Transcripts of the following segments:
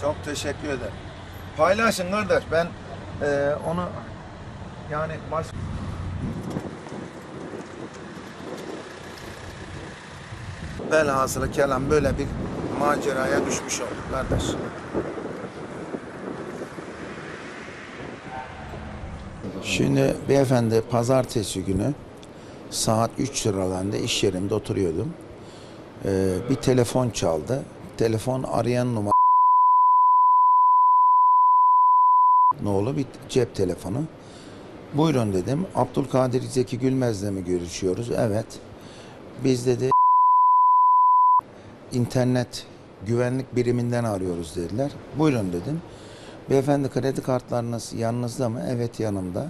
Çok teşekkür ederim. Paylaşın kardeş. Ben e, onu yani baş... Velhasılı kelam böyle bir maceraya düşmüş olduk kardeş. Şimdi beyefendi pazartesi günü saat 3 sıralarında iş yerimde oturuyordum. Ee, bir telefon çaldı. Telefon arayan numara oğlu bir cep telefonu. Buyurun dedim. Abdülkadir Zeki Gülmez'le mi görüşüyoruz? Evet. Biz dedi internet güvenlik biriminden arıyoruz dediler. Buyurun dedim. Beyefendi kredi kartlarınız yanınızda mı? Evet yanımda.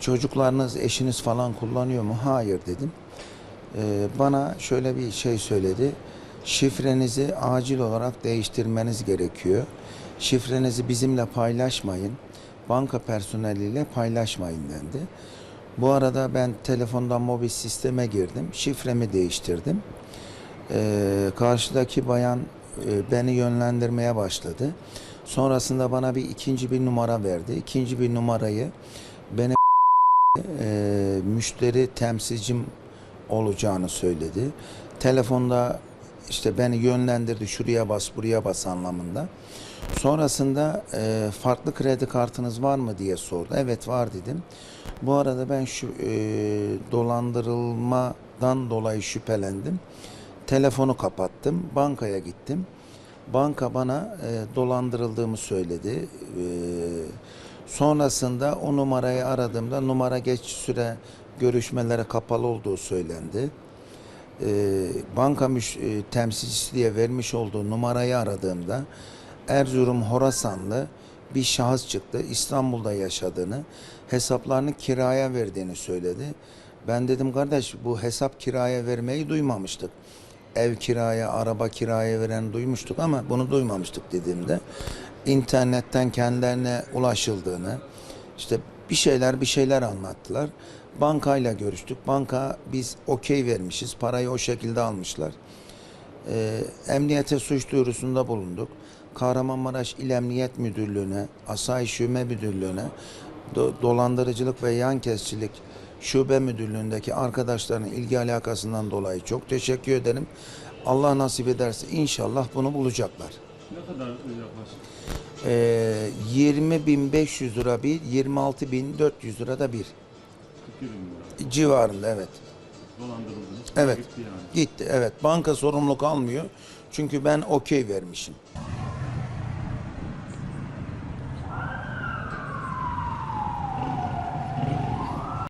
Çocuklarınız, eşiniz falan kullanıyor mu? Hayır dedim. Ee, bana şöyle bir şey söyledi. Şifrenizi acil olarak değiştirmeniz gerekiyor. Şifrenizi bizimle paylaşmayın. Banka personeliyle paylaşmayın dendi. Bu arada ben telefondan mobil sisteme girdim. Şifremi değiştirdim. Ee, karşıdaki bayan e, beni yönlendirmeye başladı. Sonrasında bana bir ikinci bir numara verdi. İkinci bir numarayı benim e, müşteri temsilcim olacağını söyledi. Telefonda işte beni yönlendirdi şuraya bas buraya bas anlamında. Sonrasında e, farklı kredi kartınız var mı diye sordu. Evet var dedim. Bu arada ben şu e, dolandırılmadan dolayı şüphelendim. Telefonu kapattım. Bankaya gittim. Banka bana e, dolandırıldığımı söyledi. E, sonrasında o numarayı aradığımda numara geç süre görüşmelere kapalı olduğu söylendi. E, banka müş, e, temsilcisi diye vermiş olduğu numarayı aradığımda Erzurum Horasanlı bir şahıs çıktı. İstanbul'da yaşadığını, hesaplarını kiraya verdiğini söyledi. Ben dedim kardeş bu hesap kiraya vermeyi duymamıştık. Ev kiraya, araba kiraya veren duymuştuk ama bunu duymamıştık dediğimde internetten kendilerine ulaşıldığını, işte bir şeyler bir şeyler anlattılar. Bankayla görüştük. Banka biz okey vermişiz. Parayı o şekilde almışlar. Ee, emniyete suç duyurusunda bulunduk. Kahramanmaraş İl Emniyet Müdürlüğü'ne, Asayiş Şube Müdürlüğü'ne, do- dolandırıcılık ve yan kesicilik şube müdürlüğündeki arkadaşların ilgi alakasından dolayı çok teşekkür ederim. Allah nasip ederse inşallah bunu bulacaklar. Ne kadar yaklaşık? Ee, 20.500 lira bir, 26.400 lira da bir 42 bin lira. Civarında evet. Dolandırıldınız. Evet. Gitti yani. Gitti evet. Banka sorumluluk almıyor. Çünkü ben okey vermişim.